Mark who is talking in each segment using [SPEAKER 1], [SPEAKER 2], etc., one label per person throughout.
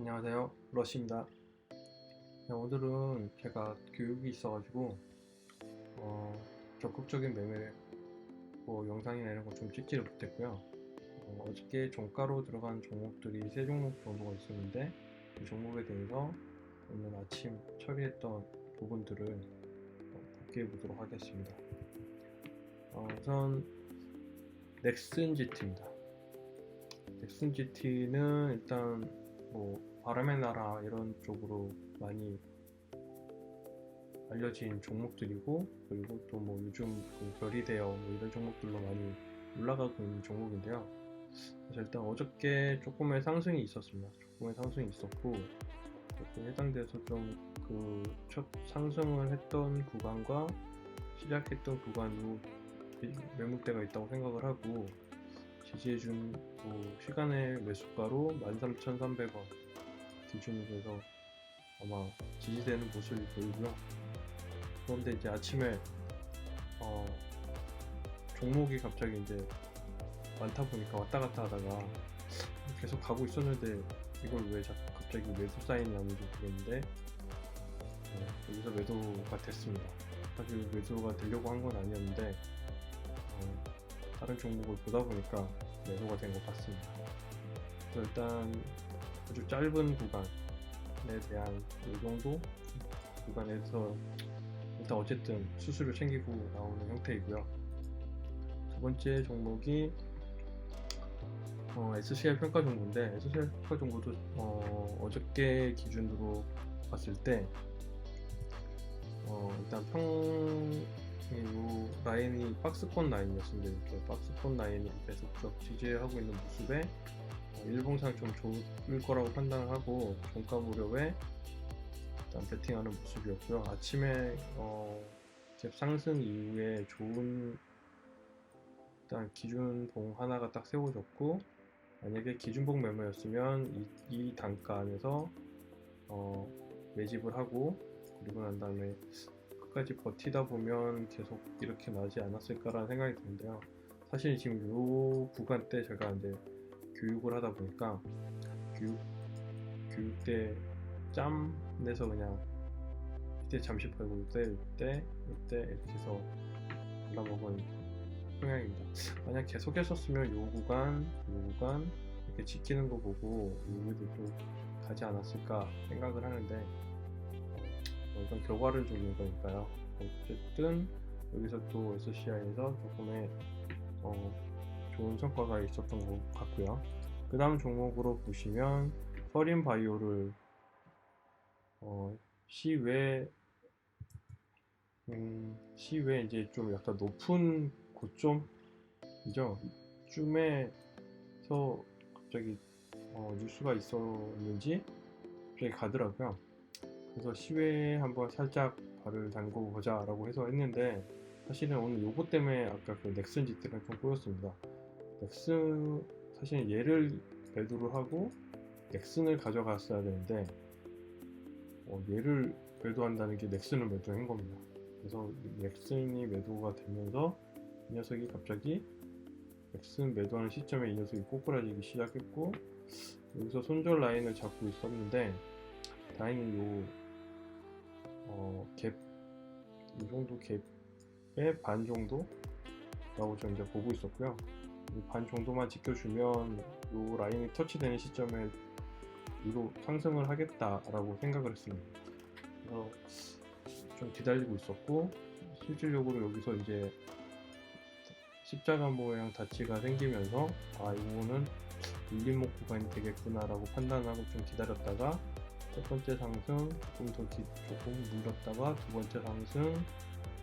[SPEAKER 1] 안녕하세요. 러시입니다. 네, 오늘은 제가 교육이 있어가지고 어, 적극적인 매매 뭐 영상이나 이런 거 좀 찍지를 못했고요. 어, 어저께 종가로 들어간 종목들이 세 종목 정도가 있었는데 이 종목에 대해서 오늘 아침 처리했던 부분들을 어, 복귀해 보도록 하겠습니다. 어, 우선 넥슨 GT입니다. 넥슨 GT는 일단 뭐 바람의 나라 이런 쪽으로 많이 알려진 종목들이고 그리고 또 뭐 요즘 그 별이 되어 뭐 이런 종목들로 많이 올라가고 있는 종목인데요. 그래서 일단 어저께 조금의 상승이 있었습니다. 조금의 상승이 있었고 해당돼서 좀 그 첫 상승을 했던 구간과 시작했던 구간으로 매물대가 있다고 생각을 하고 지지해준 뭐 시간의 매수가로 13,300원 해서 아마 지지되는 모습이 보이고요. 그런데 이제 아침에 어, 종목이 갑자기 이제 많다 보니까 왔다 갔다 하다가 계속 가고 있었는데 이걸 왜 자꾸 갑자기 매수 사인이 나는지 모르겠는데 어, 여기서 매도가 됐습니다. 사실 매도가 되려고 한 건 아니었는데 어, 다른 종목을 보다 보니까 매도가 된 것 같습니다. 일단 아주 짧은 구간에 대한 이 정도 구간에서 일단 어쨌든 수수료 챙기고 나오는 형태이고요. 두 번째 종목이 어, SCI 평가 정보인데 SCI 평가 정보도 어, 어저께 기준으로 봤을 때 어, 일단 평, 이 라인이 박스권 라인이었습니다. 이렇게 박스권 라인을 계속 쭉 지지하고 있는 모습에 어, 일봉상 좀 좋을 거라고 판단을 하고 종가 무렵에 일단 베팅하는 모습이었고요. 아침에 어, 갭 상승 이후에 좋은 일단 기준봉 하나가 딱 세워졌고 만약에 기준봉 매매였으면 이, 이 단가 안에서 어, 매집을 하고 그리고 난 다음에 끝까지 버티다 보면 계속 이렇게 나지 않았을까라는 생각이 드는데요. 사실 지금 이 구간 때 제가 이제 교육을 하다 보니까 교육 교육 때 짬 내서 그냥 이때 잠시 팔고 이때 이때 이때 이렇게 해서 올라먹은 성향입니다. 만약 계속 했었으면 요 구간 요 구간 이렇게 지키는 거 보고 여기도 또 가지 않았을까 생각을 하는데 어, 이건 결과를 주는 거니까요. 어쨌든 여기서 또 SCI에서 조금의 어, 좋은 성과가 있었던 것 같고요. 그 다음 종목으로 보시면 서린 바이오를 어, 시외 음, 시외 이제 좀 약간 높은 고점이죠. 쯤에서 갑자기 어, 뉴스가 있었는지 갑자기 가더라고요. 그래서 시외에 한번 살짝 발을 담고 보자라고 해서 했는데 사실은 오늘 요거 때문에 아까 그 넥슨 지트가 좀 보였습니다. 넥슨 사실 얘를 매도를 하고 넥슨을 가져갔어야 되는데 어, 얘를 매도한다는 게 넥슨을 매도한 겁니다. 그래서 넥슨이 매도가 되면서 이 녀석이 갑자기 넥슨 매도하는 시점에 이 녀석이 꼬꾸라지기 시작했고 여기서 손절 라인을 잡고 있었는데 다행히 요 어, 갭, 이 정도 갭의 반 정도 라고 저 이제 보고 있었고요. 이반 정도만 지켜주면 요 라인이 터치되는 시점에 위로 상승을 하겠다라고 생각을 했습니다. 그래서 좀 기다리고 있었고 실질적으로 여기서 이제 십자가 모양 다치가 생기면서 아 이거는 밀림목 구간이 되겠구나라고 판단하고 좀 기다렸다가 첫 번째 상승 조금 더 기, 조금 눌렸다가 두 번째 상승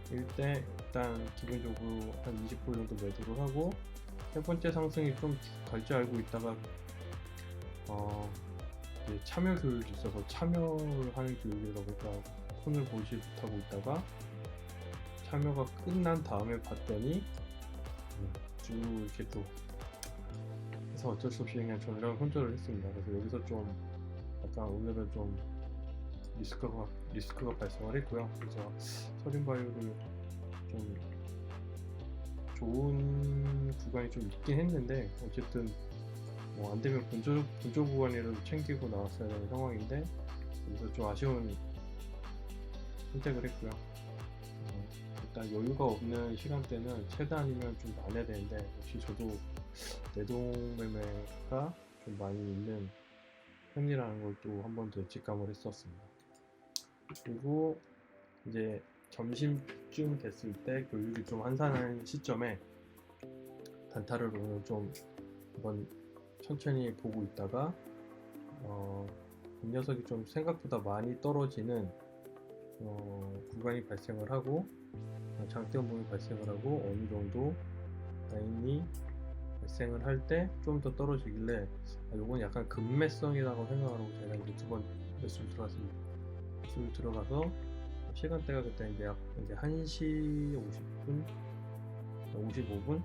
[SPEAKER 1] 일때 일단 기본적으로 한 20% 정도 매도를 하고 세 번째 상승이 좀 갈 줄 알고 있다가 어 참여 교육이 있어서 참여를 하는 교육이다 보니까 폰을 보지 못하고 있다가 참여가 끝난 다음에 봤더니 음, 쭉 이렇게 또 해서 어쩔 수 없이 그냥 전량 손절을 했습니다. 그래서 여기서 좀 약간 오늘은 좀 리스크가 리스크가 발생을 했고요. 그래서 서린 바이오를 좀 좋은 구간이 좀 있긴 했는데 어쨌든 뭐 안 되면 본조 본조 구간이라도 챙기고 나왔어야 되는 상황인데 그래서 좀 아쉬운 선택을 했고요. 어, 일단 여유가 없는 시간대는 최대한이면 좀 안 해야 되는데 역시 저도 내동 매매가 좀 많이 있는 편이라는 걸 또 한 번 더 직감을 했었습니다. 그리고 이제 점심쯤 됐을 때 교육이 좀 한산한 시점에 단타를 오늘 좀 한번 천천히 보고 있다가 어, 이 녀석이 좀 생각보다 많이 떨어지는 어, 구간이 발생을 하고 어, 장대 음봉이 발생을 하고 어느 정도 라인이 발생을 할 때 좀 더 떨어지길래 아, 요건 약간 급매성이라고 생각하고 제가 이제 두번 매수를 들어갔습니다. 매수를 들어가서 시간대가 그때 이제 약 이제 1시 50분, 55분, 네,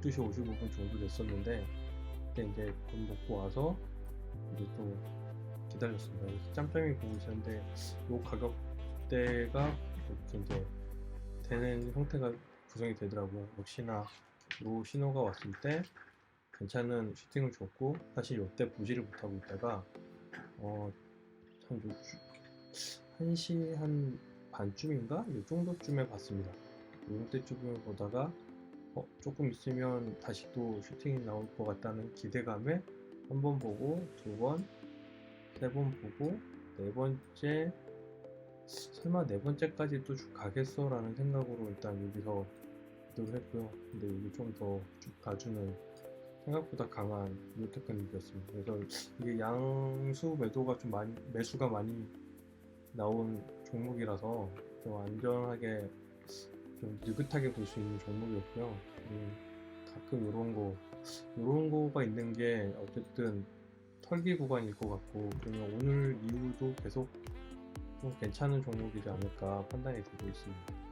[SPEAKER 1] 12시 55분 정도 됐었는데 그때 이제 돈 먹고 와서 이제 또 기다렸습니다. 짬짬이 보고 있었는데 요 가격대가 이렇게 이제 되는 형태가 구성이 되더라고요. 역시나 요 신호가 왔을 때 괜찮은 슈팅을 줬고 사실 요때 보지를 못하고 있다가 어, 한 요, 1시 한 반쯤인가? 이 정도쯤에 봤습니다. 이때쯤에 보다가 어, 조금 있으면 다시 또 슈팅이 나올 것 같다는 기대감에 한 번 보고 두 번, 세 번 보고 네 번째 설마 네 번째까지도 쭉 가겠어 라는 생각으로 일단 여기서 기도를 했고요. 근데 이게 좀더 쭉 가주는 생각보다 강한 요테크닉이었습니다. 그래서 이게 양수 매도가 좀 많이 매수가 많이 나온 종목이라서 좀 안전하게 좀 느긋하게 볼 수 있는 종목이었고요. 음, 가끔 이런 거 이런 거가 있는 게 어쨌든 털기 구간일 것 같고 그러면 오늘 이후도 계속 좀 괜찮은 종목이지 않을까 판단이 되고 있습니다.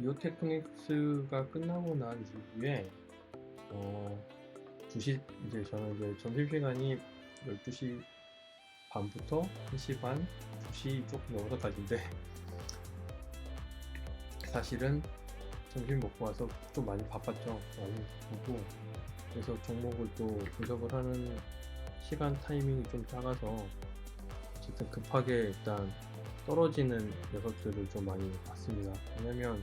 [SPEAKER 1] 이오테크닉스가 끝나고 난 이후에 어 2시 이제 저는 이제 점심 시간이 12시 반부터 1시 반, 2시 조금 넘어서까지인데 사실은 점심 먹고 와서 좀 많이 바빴죠. 많이 바쁘고 그래서 종목을 또 분석을 하는 시간 타이밍이 좀 작아서 어쨌든 급하게 일단 떨어지는 녀석들을 좀 많이 봤습니다. 왜냐면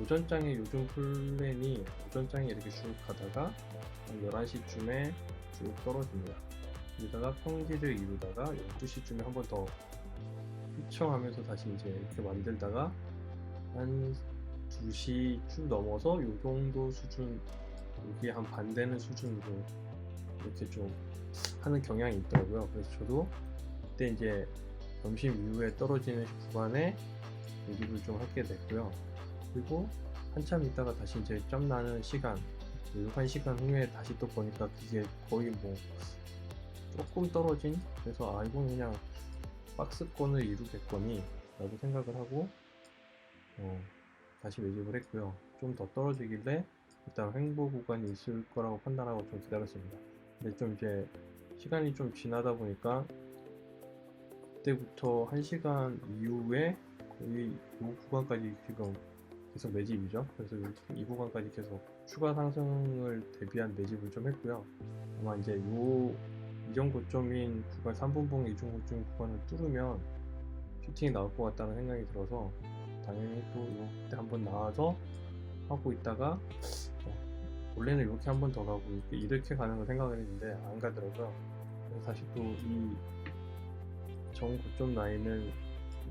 [SPEAKER 1] 오전장에 요즘 플랜이 오전장에 이렇게 쭉 가다가 한 11시쯤에 쭉 떨어집니다. 이러다가 평지를 이루다가 12시쯤에 한 번 더 휘청하면서 다시 이제 이렇게 만들다가 한 2시쯤 넘어서 요 정도 수준 여기에 한 반대는 수준으로 이렇게 좀 하는 경향이 있더라고요. 그래서 저도 그때 이제 점심 이후에 떨어지는 구간에 얘기를 좀 하게 됐고요. 그리고 한참 있다가 다시 이제 점 나는 시간, 한 시간 후에 다시 또 보니까 그게 거의 뭐 조금 떨어진 그래서 아 이건 그냥 박스권을 이루겠거니 라고 생각을 하고 어, 다시 매집을 했고요. 좀 더 떨어지길래 일단 횡보 구간이 있을 거라고 판단하고 좀 기다렸습니다. 근데 좀 이제 시간이 좀 지나다 보니까 그때부터 1시간 이후에 거의 이 구간까지 지금 계속 매집이죠. 그래서 이 구간까지 계속 추가 상승을 대비한 매집을 좀 했고요. 아마 이제 요 이전 고점인 구간 3분봉 이중 고점 구간을 뚫으면 슈팅이 나올 것 같다는 생각이 들어서 당연히 또 이때 한번 나와서 하고 있다가 어, 원래는 이렇게 한 번 더 가고 이렇게, 가는 걸 생각을 했는데 안 가더라고요. 다시 또이 정 고점 라인을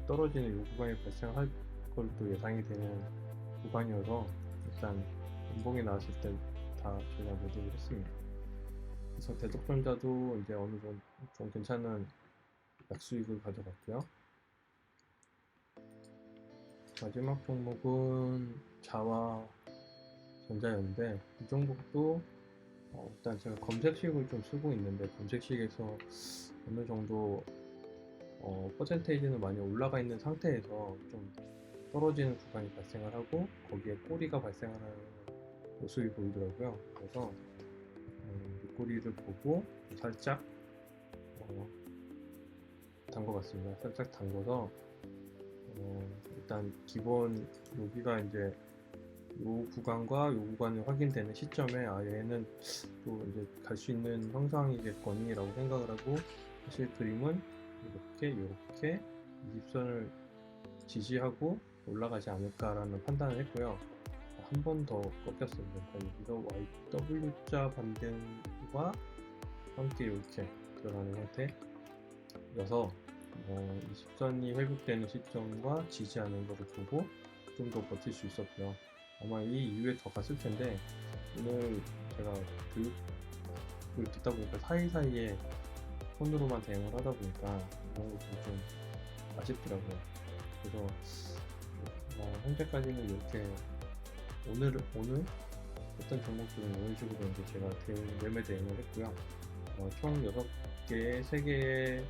[SPEAKER 1] 떨어지는 이 구간이 발생할 걸 또 예상이 되는 구간이어서 일단 분봉이 나왔을 때다 제가 매도를 했습니다. 그래서 대독전자도 이제 어느 정도 좀 괜찮은 약수익을 가져갔고요. 마지막 종목은 자와 전자였는데 이 종목도 어, 일단 제가 검색식을 좀 쓰고 있는데 검색식에서 어느 정도 어, 퍼센테이지는 많이 올라가 있는 상태에서 좀 떨어지는 구간이 발생을 하고 거기에 꼬리가 발생하는 모습이 보이더라고요. 그래서 꼬리를 보고 살짝 어, 담궈봤습니다. 살짝 담궈서 어, 일단 기본 여기가 이제 요 구간과 요 구간이 확인되는 시점에 아 얘는 또 이제 갈 수 있는 형상이겠거니라고 생각을 하고 사실 그림은 이렇게 이렇게 이집선을 지지하고 올라가지 않을까라는 판단을 했고요. 한 번 더 꺾였습니다. 여기서 YW자 반등과 함께 이렇게 들어가는 형태여서 어, 이집선이 회복되는 시점과 지지하는 것을 보고 좀 더 버틸 수 있었고요. 아마 이 이후에 더 갔을 텐데 오늘 제가 교육을 듣다 보니까 사이사이에 폰으로만 대응을 하다 보니까 그런 것도 좀 아쉽더라고요. 그래서 어, 현재까지는 이렇게 오늘 오늘 어떤 종목들은 이런 식으로 이제 제가 대응, 매매 대응을 했고요. 어, 총 6개의 3개의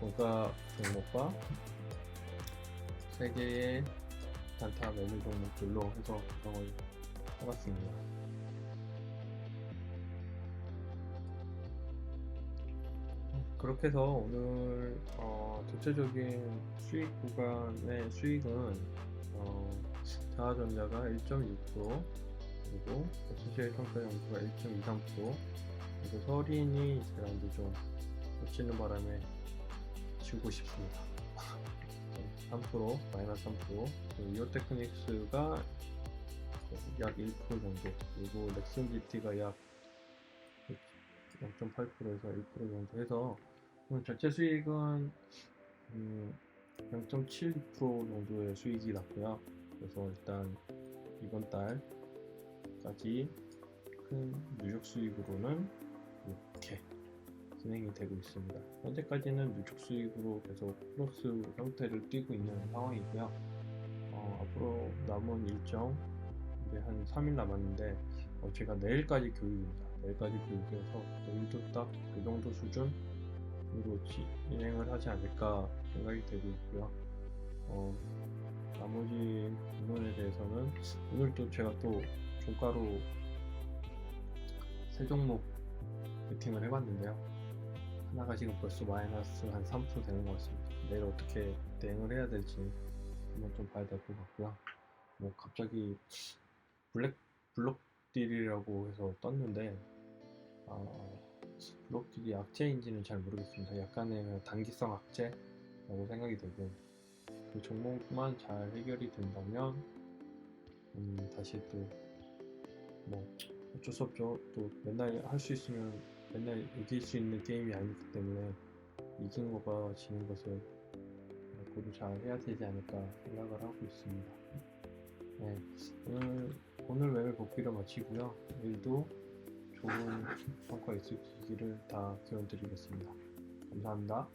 [SPEAKER 1] 종가 종목과 3개의 단타 매매 종목들로 해서 구성을 해봤습니다. 그렇게 해서 오늘 어, 전체적인 수익 구간의 수익은 어, 자하전자가 1.6% 그리고 SCL 평가연구가 1.23% 그리고 서린이 제가 이제 좀 놓치는 바람에 지우고 싶습니다. 3% 마이너스 3% 그리고 이오테크닉스가 약 1% 정도 그리고 넥슨 GT가 약 0.8%에서 1% 정도 해서 전체 수익은 음, 0.72% 정도의 수익이 났고요. 그래서 일단 이번 달까지 큰 누적 수익으로는 이렇게 진행이 되고 있습니다. 현재까지는 누적 수익으로 계속 플러스 형태를 띠고 있는 상황이고요. 어, 앞으로 남은 일정 이제 한 3일 남았는데 어, 제가 내일까지 교육입니다. 내일까지 교육해서 내일도 딱 그 정도 수준으로 진행을 하지 않을까 생각이 되고 있고요. 어, 나머지 부분에 대해서는 오늘 또 제가 또 종가로 세 종목 베팅을 해봤는데요. 하나가 지금 벌써 마이너스 한 3% 되는 것 같습니다. 내일 어떻게 대응을 해야 될지 한번 좀 봐야 될 것 같고요. 뭐 갑자기 블랙 블록 딜이라고 해서 떴는데 어, 블록 딜이 악재인지는 잘 모르겠습니다. 약간의 단기성 악재라고 생각이 되고 그 종목만 잘 해결이 된다면 음, 다시 또 뭐 어쩔 수 없죠. 또 맨날 할 수 있으면 맨날 이길 수 있는 게임이 아니기 때문에 이긴 거가 지는 것을 고루 잘 해야 되지 않을까 생각을 하고 있습니다. 네, 오늘 오늘 매매 복귀를 마치고요. 내일도 좋은 성과 있으시기를 다 기원 드리겠습니다. 감사합니다.